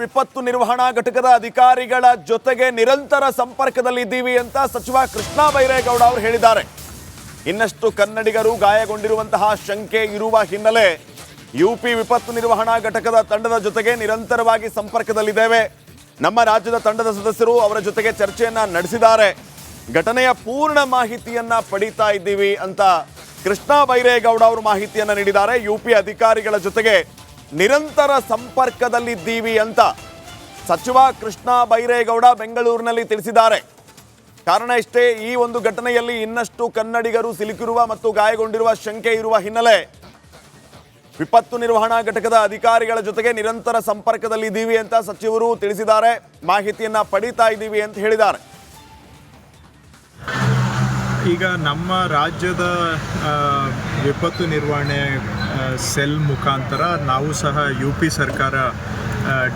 ವಿಪತ್ತು ನಿರ್ವಹಣಾ ಘಟಕದ ಅಧಿಕಾರಿಗಳ ಜೊತೆಗೆ ನಿರಂತರ ಸಂಪರ್ಕದಲ್ಲಿದ್ದೀವಿ ಅಂತ ಸಚಿವ ಕೃಷ್ಣ ಬೈರೇಗೌಡ ಅವರು ಹೇಳಿದ್ದಾರೆ. ಇನ್ನಷ್ಟು ಕನ್ನಡಿಗರು ಗಾಯಗೊಂಡಿರುವಂತಹ ಶಂಕೆ ಇರುವ ಹಿನ್ನೆಲೆ ಯುಪಿ ವಿಪತ್ತು ನಿರ್ವಹಣಾ ಘಟಕದ ತಂಡದ ಜೊತೆಗೆ ನಿರಂತರವಾಗಿ ಸಂಪರ್ಕದಲ್ಲಿದ್ದೇವೆ. ನಮ್ಮ ರಾಜ್ಯದ ತಂಡದ ಸದಸ್ಯರು ಅವರ ಜೊತೆಗೆ ಚರ್ಚೆಯನ್ನ ನಡೆಸಿದ್ದಾರೆ. ಘಟನೆಯ ಪೂರ್ಣ ಮಾಹಿತಿಯನ್ನ ಪಡೀತಾ ಇದ್ದೀವಿ ಅಂತ ಕೃಷ್ಣ ಬೈರೇಗೌಡ ಅವರು ಮಾಹಿತಿಯನ್ನ ನೀಡಿದ್ದಾರೆ. ಯುಪಿ ಅಧಿಕಾರಿಗಳ ಜೊತೆಗೆ ನಿರಂತರ ಸಂಪರ್ಕದಲ್ಲಿದ್ದೀವಿ ಅಂತ ಸಚಿವ ಕೃಷ್ಣ ಬೈರೇಗೌಡ ಬೆಂಗಳೂರಿನಲ್ಲಿ ತಿಳಿಸಿದ್ದಾರೆ. ಕಾರಣ ಇಷ್ಟೇ, ಈ ಒಂದು ಘಟನೆಯಲ್ಲಿ ಇನ್ನಷ್ಟು ಕನ್ನಡಿಗರು ಸಿಲುಕಿರುವ ಮತ್ತು ಗಾಯಗೊಂಡಿರುವ ಶಂಕೆ ಇರುವ ಹಿನ್ನೆಲೆ ವಿಪತ್ತು ನಿರ್ವಹಣಾ ಘಟಕದ ಅಧಿಕಾರಿಗಳ ಜೊತೆಗೆ ನಿರಂತರ ಸಂಪರ್ಕದಲ್ಲಿದ್ದೀವಿ ಅಂತ ಸಚಿವರು ತಿಳಿಸಿದ್ದಾರೆ. ಮಾಹಿತಿಯನ್ನ ಪಡೀತಾ ಇದ್ದೀವಿ ಅಂತ ಹೇಳಿದ್ದಾರೆ. ಈಗ ನಮ್ಮ ರಾಜ್ಯದ ವಿಪತ್ತು ನಿರ್ವಹಣೆ ಸೆಲ್ ಮುಖಾಂತರ ನಾವು ಸಹ ಯು ಪಿ ಸರ್ಕಾರ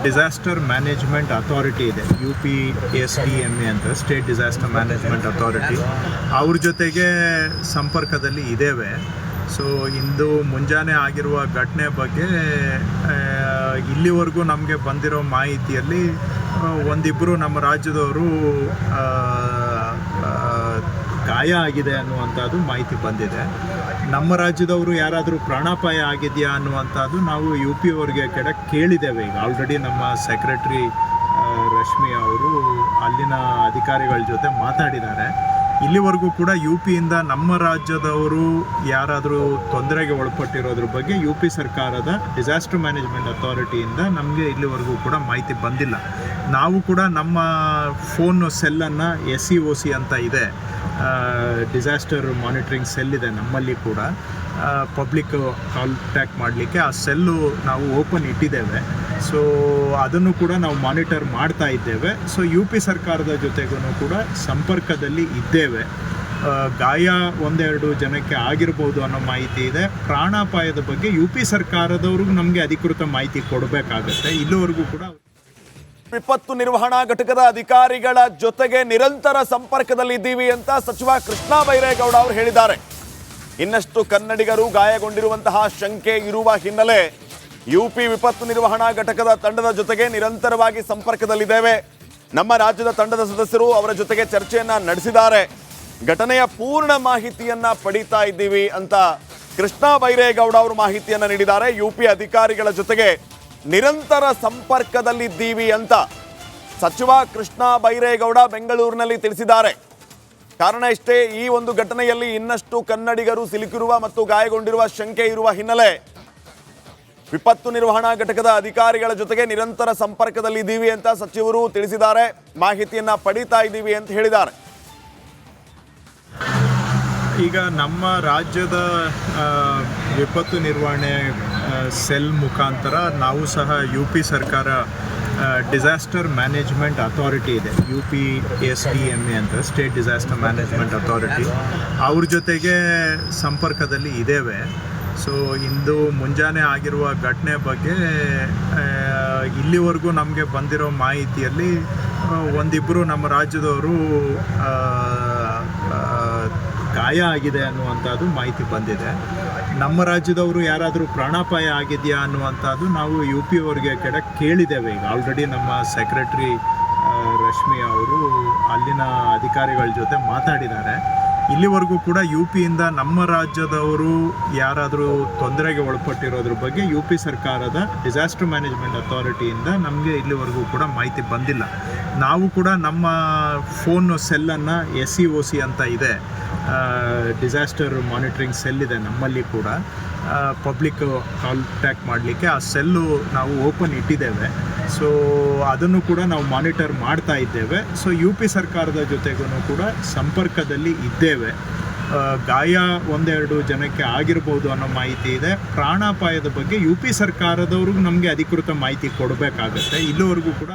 ಡಿಸಾಸ್ಟರ್ ಮ್ಯಾನೇಜ್ಮೆಂಟ್ ಅಥಾರಿಟಿ ಇದೆ. U P, S D M A ಅಂತ ಸ್ಟೇಟ್ ಡಿಸಾಸ್ಟರ್ ಮ್ಯಾನೇಜ್ಮೆಂಟ್ ಅಥಾರಿಟಿ ಅವ್ರ ಜೊತೆಗೆ ಸಂಪರ್ಕದಲ್ಲಿ ಇದ್ದೇವೆ. ಸೊ ಇಂದು ಮುಂಜಾನೆ ಆಗಿರುವ ಘಟನೆ ಬಗ್ಗೆ ಇಲ್ಲಿವರೆಗೂ ನಮಗೆ ಬಂದಿರೋ ಮಾಹಿತಿಯಲ್ಲಿ ಒಂದಿಬ್ಬರು ನಮ್ಮ ರಾಜ್ಯದವರು ಗಾಯ ಆಗಿದೆ ಅನ್ನುವಂಥದ್ದು ಮಾಹಿತಿ ಬಂದಿದೆ. ನಮ್ಮ ರಾಜ್ಯದವರು ಯಾರಾದರೂ ಪ್ರಾಣಾಪಾಯ ಆಗಿದೆಯಾ ಅನ್ನುವಂಥದ್ದು ನಾವು ಯು ಪಿ ಅವ್ರಿಗೆ ಕೆಡ ಕೇಳಿದ್ದೇವೆ ಈಗ. ಆಲ್ರೆಡಿ ನಮ್ಮ ಸೆಕ್ರೆಟ್ರಿ ರಶ್ಮಿ ಅವರು ಅಲ್ಲಿನ ಅಧಿಕಾರಿಗಳ ಜೊತೆ ಮಾತಾಡಿದ್ದಾರೆ. ಇಲ್ಲಿವರೆಗೂ ಕೂಡ ಯು ಪಿಯಿಂದ ನಮ್ಮ ರಾಜ್ಯದವರು ಯಾರಾದರೂ ತೊಂದರೆಗೆ ಒಳಪಟ್ಟಿರೋದ್ರ ಬಗ್ಗೆ ಯು ಪಿ ಸರ್ಕಾರದ ಡಿಸಾಸ್ಟರ್ ಮ್ಯಾನೇಜ್ಮೆಂಟ್ ಅಥಾರಿಟಿಯಿಂದ ನಮಗೆ ಇಲ್ಲಿವರೆಗೂ ಕೂಡ ಮಾಹಿತಿ ಬಂದಿಲ್ಲ. ನಾವು ಕೂಡ ನಮ್ಮ ಫೋನ್ ಸೆಲ್ಲನ್ನು ಎಸ್ ಸಿ ಒ ಸಿ ಅಂತ ಇದೆ. ಡಿಸಾಸ್ಟರ್ ಮಾನಿಟ್ರಿಂಗ್ ಸೆಲ್ ಇದೆ ನಮ್ಮಲ್ಲಿ ಕೂಡ. ಪಬ್ಲಿಕ್ ಕಾಂಟ್ಯಾಕ್ಟ್ ಮಾಡಲಿಕ್ಕೆ ಆ ಸೆಲ್ಲು ನಾವು ಓಪನ್ ಇಟ್ಟಿದ್ದೇವೆ. ಸೊ ಅದನ್ನು ಕೂಡ ನಾವು ಮಾನಿಟರ್ ಮಾಡ್ತಾ ಇದ್ದೇವೆ. ಸೊ ಯು ಪಿ ಸರ್ಕಾರದ ಜೊತೆಗೂ ಕೂಡ ಸಂಪರ್ಕದಲ್ಲಿ ಇದ್ದೇವೆ. ಗಾಯ ಒಂದೆರಡು ಜನಕ್ಕೆ ಆಗಿರ್ಬೋದು ಅನ್ನೋ ಮಾಹಿತಿ ಇದೆ. ಪ್ರಾಣಾಪಾಯದ ಬಗ್ಗೆ ಯು ಪಿ ಸರ್ಕಾರದವ್ರಿಗೂ ನಮಗೆ ಅಧಿಕೃತ ಮಾಹಿತಿ ಕೊಡಬೇಕಾಗತ್ತೆ. ಇಲ್ಲಿವರೆಗೂ ಕೂಡ ವಿಪತ್ತು ನಿರ್ವಹಣಾ ಘಟಕದ ಅಧಿಕಾರಿಗಳ ಜೊತೆಗೆ ನಿರಂತರ ಸಂಪರ್ಕದಲ್ಲಿದ್ದೀವಿ ಅಂತ ಸಚಿವ ಕೃಷ್ಣ ಬೈರೇಗೌಡ ಅವರು ಹೇಳಿದ್ದಾರೆ. ಇನ್ನಷ್ಟು ಕನ್ನಡಿಗರು ಗಾಯಗೊಂಡಿರುವಂತಹ ಶಂಕೆ ಇರುವ ಹಿನ್ನೆಲೆ ಯುಪಿ ವಿಪತ್ತು ನಿರ್ವಹಣಾ ಘಟಕದ ತಂಡದ ಜೊತೆಗೆ ನಿರಂತರವಾಗಿ ಸಂಪರ್ಕದಲ್ಲಿದ್ದೇವೆ. ನಮ್ಮ ರಾಜ್ಯದ ತಂಡದ ಸದಸ್ಯರು ಅವರ ಜೊತೆಗೆ ಚರ್ಚೆಯನ್ನ ನಡೆಸಿದ್ದಾರೆ. ಘಟನೆಯ ಪೂರ್ಣ ಮಾಹಿತಿಯನ್ನ ಪಡೀತಾ ಇದ್ದೀವಿ ಅಂತ ಕೃಷ್ಣ ಬೈರೇಗೌಡ ಅವರು ಮಾಹಿತಿಯನ್ನ ನೀಡಿದ್ದಾರೆ. ಯುಪಿ ಅಧಿಕಾರಿಗಳ ಜೊತೆಗೆ ನಿರಂತರ ಸಂಪರ್ಕದಲ್ಲಿದ್ದೀವಿ ಅಂತ ಸಚಿವ ಕೃಷ್ಣ ಬೈರೇಗೌಡ ಬೆಂಗಳೂರಿನಲ್ಲಿ ತಿಳಿಸಿದ್ದಾರೆ. ಕಾರಣ ಇಷ್ಟೇ, ಈ ಒಂದು ಘಟನೆಯಲ್ಲಿ ಇನ್ನಷ್ಟು ಕನ್ನಡಿಗರು ಸಿಲುಕಿರುವ ಮತ್ತು ಗಾಯಗೊಂಡಿರುವ ಶಂಕೆ ಇರುವ ಹಿನ್ನೆಲೆ ವಿಪತ್ತು ನಿರ್ವಹಣಾ ಘಟಕದ ಅಧಿಕಾರಿಗಳ ಜೊತೆಗೆ ನಿರಂತರ ಸಂಪರ್ಕದಲ್ಲಿದ್ದೀವಿ ಅಂತ ಸಚಿವರು ತಿಳಿಸಿದ್ದಾರೆ. ಮಾಹಿತಿಯನ್ನ ಪಡೀತಾ ಇದ್ದೀವಿ ಅಂತ ಹೇಳಿದ್ದಾರೆ. ಈಗ ನಮ್ಮ ರಾಜ್ಯದ ವಿಪತ್ತು ನಿರ್ವಹಣೆ ಸೆಲ್ ಮುಖಾಂತರ ನಾವು ಸಹ ಯು ಪಿ ಸರ್ಕಾರ ಡಿಸಾಸ್ಟರ್ ಮ್ಯಾನೇಜ್ಮೆಂಟ್ ಅಥಾರಿಟಿ ಇದೆ. U P S D M A ಅಂತ ಸ್ಟೇಟ್ ಡಿಸಾಸ್ಟರ್ ಮ್ಯಾನೇಜ್ಮೆಂಟ್ ಅಥಾರಿಟಿ ಅವ್ರ ಜೊತೆಗೆ ಸಂಪರ್ಕದಲ್ಲಿ ಇದ್ದೇವೆ ಸೊ ಇಂದು ಮುಂಜಾನೆ ಆಗಿರುವ ಘಟನೆ ಬಗ್ಗೆ ಇಲ್ಲಿವರೆಗೂ ನಮಗೆ ಬಂದಿರೋ ಮಾಹಿತಿಯಲ್ಲಿ ಒಂದಿಬ್ಬರು ನಮ್ಮ ರಾಜ್ಯದವರು ಗಾಯ ಆಗಿದೆ ಅನ್ನುವಂಥದ್ದು ಮಾಹಿತಿ ಬಂದಿದೆ. ನಮ್ಮ ರಾಜ್ಯದವರು ಯಾರಾದರೂ ಪ್ರಾಣಾಪಾಯ ಆಗಿದೆಯಾ ಅನ್ನುವಂಥದ್ದು ನಾವು ಯು ಪಿ ಅವ್ರಿಗೆ ಕಡೆ ಕೇಳಿದ್ದೇವೆ. ಈಗ ಆಲ್ರೆಡಿ ನಮ್ಮ ಸೆಕ್ರೆಟ್ರಿ ರಶ್ಮಿ ಅವರು ಅಲ್ಲಿನ ಅಧಿಕಾರಿಗಳ ಜೊತೆ ಮಾತಾಡಿದ್ದಾರೆ. ಇಲ್ಲಿವರೆಗೂ ಕೂಡ ಯು ಪಿಯಿಂದ ನಮ್ಮ ರಾಜ್ಯದವರು ಯಾರಾದರೂ ತೊಂದರೆಗೆ ಒಳಪಟ್ಟಿರೋದ್ರ ಬಗ್ಗೆ ಯು ಪಿ ಸರ್ಕಾರದ ಡಿಸಾಸ್ಟರ್ ಮ್ಯಾನೇಜ್ಮೆಂಟ್ ಅಥಾರಿಟಿಯಿಂದ ನಮಗೆ ಇಲ್ಲಿವರೆಗೂ ಕೂಡ ಮಾಹಿತಿ ಬಂದಿಲ್ಲ. ನಾವು ಕೂಡ ನಮ್ಮ ಫೋನ್ ಸೆಲ್ಲನ್ನು ಎಸ್ ಸಿ ಒ ಸಿ ಅಂತ ಇದೆ. ಡಿಸಾಸ್ಟರ್ ಮಾನಿಟ್ರಿಂಗ್ ಸೆಲ್ ಇದೆ ನಮ್ಮಲ್ಲಿ ಕೂಡ. ಪಬ್ಲಿಕ್ ಕಾಂಟ್ಯಾಕ್ಟ್ ಮಾಡಲಿಕ್ಕೆ ಆ ಸೆಲ್ಲು ನಾವು ಓಪನ್ ಇಟ್ಟಿದ್ದೇವೆ. ಸೊ ಅದನ್ನು ಕೂಡ ನಾವು ಮಾನಿಟರ್ ಮಾಡ್ತಾ ಇದ್ದೇವೆ. ಸೊ ಯು ಪಿ ಸರ್ಕಾರದ ಜೊತೆಗೂ ಕೂಡ ಸಂಪರ್ಕದಲ್ಲಿ ಇದ್ದೇವೆ. ಗಾಯ ಒಂದೆರಡು ಜನಕ್ಕೆ ಆಗಿರ್ಬೋದು ಅನ್ನೋ ಮಾಹಿತಿ ಇದೆ. ಪ್ರಾಣಾಪಾಯದ ಬಗ್ಗೆ ಯು ಪಿ ಸರ್ಕಾರದವ್ರಿಗೂ ನಮಗೆ ಅಧಿಕೃತ ಮಾಹಿತಿ ಕೊಡಬೇಕಾಗತ್ತೆ. ಇಲ್ಲಿವರೆಗೂ ಕೂಡ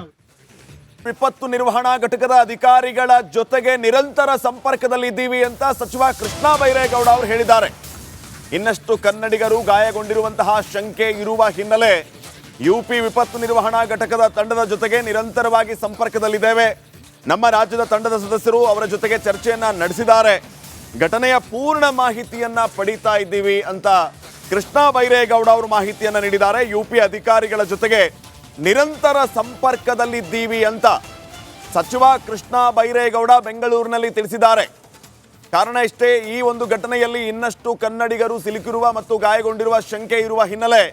ವಿಪತ್ತು ನಿರ್ವಹಣಾ ಘಟಕದ ಅಧಿಕಾರಿಗಳ ಜೊತೆಗೆ ನಿರಂತರ ಸಂಪರ್ಕದಲ್ಲಿದ್ದೀವಿ ಅಂತ ಸಚಿವ ಕೃಷ್ಣ ಬೈರೇಗೌಡ ಅವರು ಹೇಳಿದ್ದಾರೆ. ಇನ್ನಷ್ಟು ಕನ್ನಡಿಗರು ಗಾಯಗೊಂಡಿರುವಂತಹ ಶಂಕೆ ಇರುವ ಹಿನ್ನೆಲೆ ಯುಪಿ ವಿಪತ್ತು ನಿರ್ವಹಣಾ ಘಟಕದ ತಂಡದ ಜೊತೆಗೆ ನಿರಂತರವಾಗಿ ಸಂಪರ್ಕದಲ್ಲಿದ್ದೇವೆ. ನಮ್ಮ ರಾಜ್ಯದ ತಂಡದ ಸದಸ್ಯರು ಅವರ ಜೊತೆಗೆ ಚರ್ಚೆಯನ್ನ ನಡೆಸಿದ್ದಾರೆ. ಘಟನೆಯ ಪೂರ್ಣ ಮಾಹಿತಿಯನ್ನ ಪಡೀತಾ ಇದ್ದೀವಿ ಅಂತ ಕೃಷ್ಣ ಬೈರೇಗೌಡ ಅವರು ಮಾಹಿತಿಯನ್ನ ನೀಡಿದ್ದಾರೆ. ಯುಪಿ ಅಧಿಕಾರಿಗಳ ಜೊತೆಗೆ ನಿರಂತರ ಸಂಪರ್ಕದಲ್ಲಿದ್ದೀವಿ ಅಂತ ಸಚಿವ ಕೃಷ್ಣ ಬೈರೇಗೌಡ ಬೆಂಗಳೂರಿನಲ್ಲಿ ತಿಳಿಸಿದ್ದಾರೆ. ಕಾರಣ ಇಷ್ಟೇ, ಈ ಒಂದು ಘಟನೆಯಲ್ಲಿ ಇನ್ನಷ್ಟು ಕನ್ನಡಿಗರು ಸಿಲುಕಿರುವ ಮತ್ತು ಗಾಯಗೊಂಡಿರುವ ಶಂಕೆ ಇರುವ ಹಿನ್ನೆಲೆ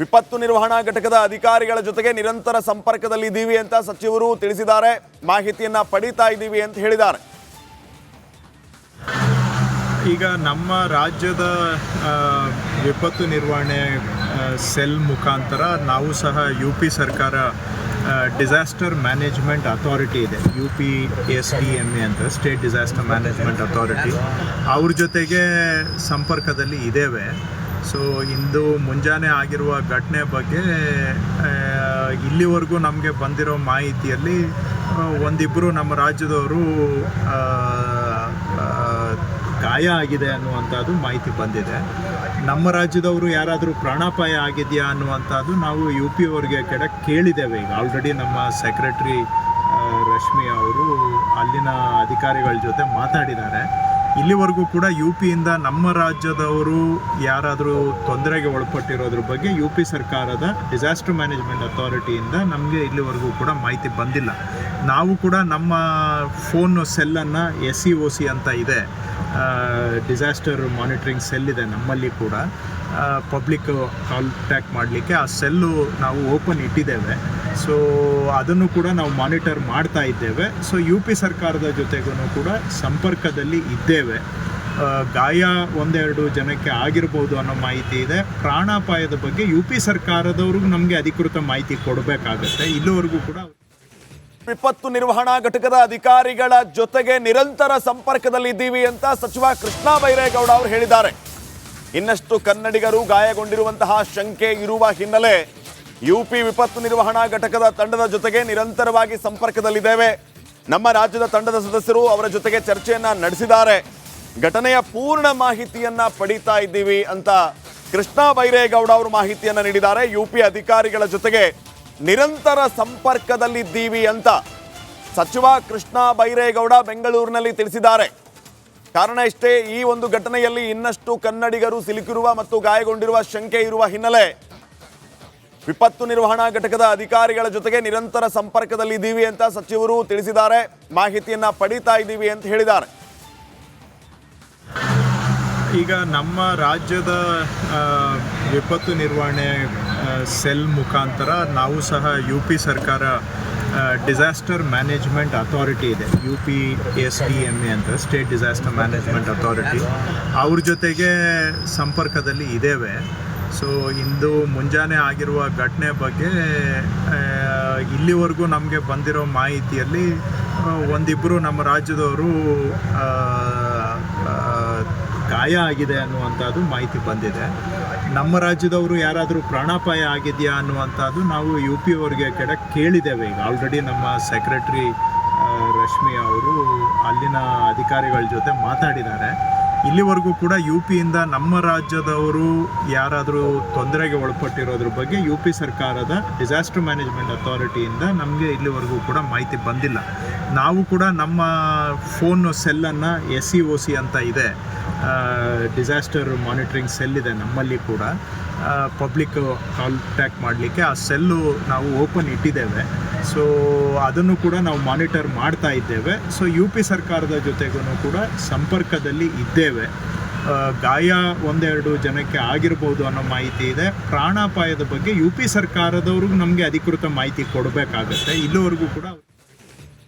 ವಿಪತ್ತು ನಿರ್ವಹಣಾ ಘಟಕದ ಅಧಿಕಾರಿಗಳ ಜೊತೆಗೆ ನಿರಂತರ ಸಂಪರ್ಕದಲ್ಲಿದ್ದೀವಿ ಅಂತ ಸಚಿವರು ತಿಳಿಸಿದ್ದಾರೆ. ಮಾಹಿತಿಯನ್ನ ಪಡೀತಾ ಇದ್ದೀವಿ ಅಂತ ಹೇಳಿದ್ದಾರೆ. ಈಗ ನಮ್ಮ ರಾಜ್ಯದ ವಿಪತ್ತು ನಿರ್ವಹಣೆ ಸೆಲ್ ಮುಖಾಂತರ ನಾವು ಸಹ ಯು ಪಿ ಸರ್ಕಾರ ಡಿಸಾಸ್ಟರ್ ಮ್ಯಾನೇಜ್ಮೆಂಟ್ ಅಥಾರಿಟಿ ಇದೆ. U P S D M A ಅಂತ ಸ್ಟೇಟ್ ಡಿಸಾಸ್ಟರ್ ಮ್ಯಾನೇಜ್ಮೆಂಟ್ ಅಥಾರಿಟಿ ಅವ್ರ ಜೊತೆಗೆ ಸಂಪರ್ಕದಲ್ಲಿ ಇದ್ದೇವೆ ಸೊ ಇಂದು ಮುಂಜಾನೆ ಆಗಿರುವ ಘಟನೆ ಬಗ್ಗೆ ಇಲ್ಲಿವರೆಗೂ ನಮಗೆ ಬಂದಿರೋ ಮಾಹಿತಿಯಲ್ಲಿ ಒಂದಿಬ್ಬರು ನಮ್ಮ ರಾಜ್ಯದವರು ಗಾಯ ಆಗಿದೆ ಅನ್ನುವಂಥದ್ದು ಮಾಹಿತಿ ಬಂದಿದೆ. ನಮ್ಮ ರಾಜ್ಯದವರು ಯಾರಾದರೂ ಪ್ರಾಣಾಪಾಯ ಆಗಿದೆಯಾ ಅನ್ನುವಂಥದ್ದು ನಾವು ಯು ಪಿ ಅವರಿಗೆ ಕಡೆ ಕೇಳಿದ್ದೇವೆ. ಈಗ ಆಲ್ರೆಡಿ ನಮ್ಮ ಸೆಕ್ರೆಟ್ರಿ ರಶ್ಮಿ ಅವರು ಅಲ್ಲಿನ ಅಧಿಕಾರಿಗಳ ಜೊತೆ ಮಾತಾಡಿದ್ದಾರೆ. ಇಲ್ಲಿವರೆಗೂ ಕೂಡ ಯು ಪಿಯಿಂದ ನಮ್ಮ ರಾಜ್ಯದವರು ಯಾರಾದರೂ ತೊಂದರೆಗೆ ಒಳಪಟ್ಟಿರೋದ್ರ ಬಗ್ಗೆ ಯು ಪಿ ಸರ್ಕಾರದ ಡಿಸಾಸ್ಟರ್ ಮ್ಯಾನೇಜ್ಮೆಂಟ್ ಅಥಾರಿಟಿಯಿಂದ ನಮಗೆ ಇಲ್ಲಿವರೆಗೂ ಕೂಡ ಮಾಹಿತಿ ಬಂದಿಲ್ಲ. ನಾವು ಕೂಡ ನಮ್ಮ ಫೋನ್ ಸೆಲ್ಲನ್ನು ಎಸ್ ಸಿ ಒ ಸಿ ಅಂತ ಇದೆ. ಡಿಸಾಸ್ಟರ್ ಮಾನಿಟ್ರಿಂಗ್ ಸೆಲ್ ಇದೆ ನಮ್ಮಲ್ಲಿ ಕೂಡ. ಪಬ್ಲಿಕ್ ಕಾಂಟ್ಯಾಕ್ಟ್ ಮಾಡಲಿಕ್ಕೆ ಆ ಸೆಲ್ಲು ನಾವು ಓಪನ್ ಇಟ್ಟಿದ್ದೇವೆ. ಸೊ ಅದನ್ನು ಕೂಡ ನಾವು ಮಾನಿಟರ್ ಮಾಡ್ತಾ ಇದ್ದೇವೆ. ಸೊ ಯು ಪಿ ಸರ್ಕಾರದ ಜೊತೆಗೂ ಕೂಡ ಸಂಪರ್ಕದಲ್ಲಿ ಇದ್ದೇವೆ. ಗಾಯ ಒಂದೆರಡು ಜನಕ್ಕೆ ಆಗಿರ್ಬೋದು ಅನ್ನೋ ಮಾಹಿತಿ ಇದೆ. ಪ್ರಾಣಾಪಾಯದ ಬಗ್ಗೆ ಯು ಪಿ ಸರ್ಕಾರದವ್ರಿಗೂ ನಮಗೆ ಅಧಿಕೃತ ಮಾಹಿತಿ ಕೊಡಬೇಕಾಗತ್ತೆ. ಇಲ್ಲಿವರೆಗೂ ಕೂಡ ವಿಪತ್ತು ನಿರ್ವಹಣಾ ಘಟಕದ ಅಧಿಕಾರಿಗಳ ಜೊತೆಗೆ ನಿರಂತರ ಸಂಪರ್ಕದಲ್ಲಿದ್ದೀವಿ ಅಂತ ಸಚಿವ ಕೃಷ್ಣ ಬೈರೇಗೌಡ ಅವರು ಹೇಳಿದ್ದಾರೆ. ಇನ್ನಷ್ಟು ಕನ್ನಡಿಗರು ಗಾಯಗೊಂಡಿರುವಂತಹ ಶಂಕೆ ಇರುವ ಹಿನ್ನೆಲೆ ಯುಪಿ ವಿಪತ್ತು ನಿರ್ವಹಣಾ ಘಟಕದ ತಂಡದ ಜೊತೆಗೆ ನಿರಂತರವಾಗಿ ಸಂಪರ್ಕದಲ್ಲಿದ್ದೇವೆ. ನಮ್ಮ ರಾಜ್ಯದ ತಂಡದ ಸದಸ್ಯರು ಅವರ ಜೊತೆಗೆ ಚರ್ಚೆಯನ್ನ ನಡೆಸಿದ್ದಾರೆ. ಘಟನೆಯ ಪೂರ್ಣ ಮಾಹಿತಿಯನ್ನ ಪಡೀತಾ ಇದ್ದೀವಿ ಅಂತ ಕೃಷ್ಣ ಬೈರೇಗೌಡ ಅವರು ಮಾಹಿತಿಯನ್ನ ನೀಡಿದ್ದಾರೆ. ಯುಪಿ ಅಧಿಕಾರಿಗಳ ಜೊತೆಗೆ ನಿರಂತರ ಸಂಪರ್ಕದಲ್ಲಿದ್ದೀವಿ ಅಂತ ಸಚಿವ ಕೃಷ್ಣ ಬೈರೇಗೌಡ ಬೆಂಗಳೂರಿನಲ್ಲಿ ತಿಳಿಸಿದ್ದಾರೆ. ಕಾರಣ ಇಷ್ಟೇ, ಈ ಒಂದು ಘಟನೆಯಲ್ಲಿ ಇನ್ನಷ್ಟು ಕನ್ನಡಿಗರು ಸಿಲುಕಿರುವ ಮತ್ತು ಗಾಯಗೊಂಡಿರುವ ಶಂಕೆ ಇರುವ ಹಿನ್ನೆಲೆ ವಿಪತ್ತು ನಿರ್ವಹಣಾ ಘಟಕದ ಅಧಿಕಾರಿಗಳ ಜೊತೆಗೆ ನಿರಂತರ ಸಂಪರ್ಕದಲ್ಲಿ ಇದ್ದೀವಿ ಅಂತ ಸಚಿವರು ತಿಳಿಸಿದ್ದಾರೆ. ಮಾಹಿತಿಯನ್ನ ಪಡೀತಾ ಇದ್ದೀವಿ ಅಂತ ಹೇಳಿದ್ದಾರೆ. ಈಗ ನಮ್ಮ ರಾಜ್ಯದ ವಿಪತ್ತು ನಿರ್ವಹಣೆ ಸೆಲ್ ಮುಖಾಂತರ ನಾವು ಸಹ ಯು ಪಿ ಸರ್ಕಾರ ಡಿಸಾಸ್ಟರ್ ಮ್ಯಾನೇಜ್ಮೆಂಟ್ ಅಥಾರಿಟಿ ಇದೆ. U P S D M A ಅಂತ ಸ್ಟೇಟ್ ಡಿಸಾಸ್ಟರ್ ಮ್ಯಾನೇಜ್ಮೆಂಟ್ ಅಥಾರಿಟಿ ಅವ್ರ ಜೊತೆಗೆ ಸಂಪರ್ಕದಲ್ಲಿ ಇದ್ದೇವೆ ಸೊ ಇಂದು ಮುಂಜಾನೆ ಆಗಿರುವ ಘಟನೆ ಬಗ್ಗೆ ಇಲ್ಲಿವರೆಗೂ ನಮಗೆ ಬಂದಿರೋ ಮಾಹಿತಿಯಲ್ಲಿ ಒಂದಿಬ್ಬರು ನಮ್ಮ ರಾಜ್ಯದವರು ಗಾಯ ಆಗಿದೆ ಅನ್ನುವಂಥದ್ದು ಮಾಹಿತಿ ಬಂದಿದೆ. ನಮ್ಮ ರಾಜ್ಯದವರು ಯಾರಾದರೂ ಪ್ರಾಣಾಪಾಯ ಆಗಿದೆಯಾ ಅನ್ನುವಂಥದ್ದು ನಾವು ಯು ಪಿ ಅವರಿಗೆ ಕಡೆ ಕೇಳಿದ್ದೇವೆ. ಈಗ ಆಲ್ರೆಡಿ ನಮ್ಮ ಸೆಕ್ರೆಟ್ರಿ ರಶ್ಮಿ ಅವರು ಅಲ್ಲಿನ ಅಧಿಕಾರಿಗಳ ಜೊತೆ ಮಾತಾಡಿದ್ದಾರೆ. ಇಲ್ಲಿವರೆಗೂ ಕೂಡ ಯು ಪಿಯಿಂದ ನಮ್ಮ ರಾಜ್ಯದವರು ಯಾರಾದರೂ ತೊಂದರೆಗೆ ಒಳಪಟ್ಟಿರೋದ್ರ ಬಗ್ಗೆ ಯು ಪಿ ಸರ್ಕಾರದ ಡಿಸಾಸ್ಟರ್ ಮ್ಯಾನೇಜ್ಮೆಂಟ್ ಅಥಾರಿಟಿಯಿಂದ ನಮಗೆ ಇಲ್ಲಿವರೆಗೂ ಕೂಡ ಮಾಹಿತಿ ಬಂದಿಲ್ಲ. ನಾವು ಕೂಡ ನಮ್ಮ ಫೋನ್ ಸೆಲ್ಲನ್ನು ಎಸ್ ಸಿ ಒ ಸಿ ಅಂತ ಇದೆ. ಡಿಸಾಸ್ಟರ್ ಮಾನಿಟ್ರಿಂಗ್ ಸೆಲ್ ಇದೆ ನಮ್ಮಲ್ಲಿ ಕೂಡ. ಪಬ್ಲಿಕ್ ಕಾಂಟ್ಯಾಕ್ಟ್ ಮಾಡಲಿಕ್ಕೆ ಆ ಸೆಲ್ಲು ನಾವು ಓಪನ್ ಇಟ್ಟಿದ್ದೇವೆ. ಸೊ ಅದನ್ನು ಕೂಡ ನಾವು ಮಾನಿಟರ್ ಮಾಡ್ತಾ ಇದ್ದೇವೆ. ಸೊ ಯು ಪಿ ಸರ್ಕಾರದ ಜೊತೆಗೂ ಕೂಡ ಸಂಪರ್ಕದಲ್ಲಿ ಇದ್ದೇವೆ. ಗಾಯ ಒಂದೆರಡು ಜನಕ್ಕೆ ಆಗಿರ್ಬೋದು ಅನ್ನೋ ಮಾಹಿತಿ ಇದೆ. ಪ್ರಾಣಾಪಾಯದ ಬಗ್ಗೆ ಯು ಪಿ ಸರ್ಕಾರದವ್ರಿಗೂ ನಮಗೆ ಅಧಿಕೃತ ಮಾಹಿತಿ ಕೊಡಬೇಕಾಗತ್ತೆ. ಇಲ್ಲಿವರೆಗೂ ಕೂಡ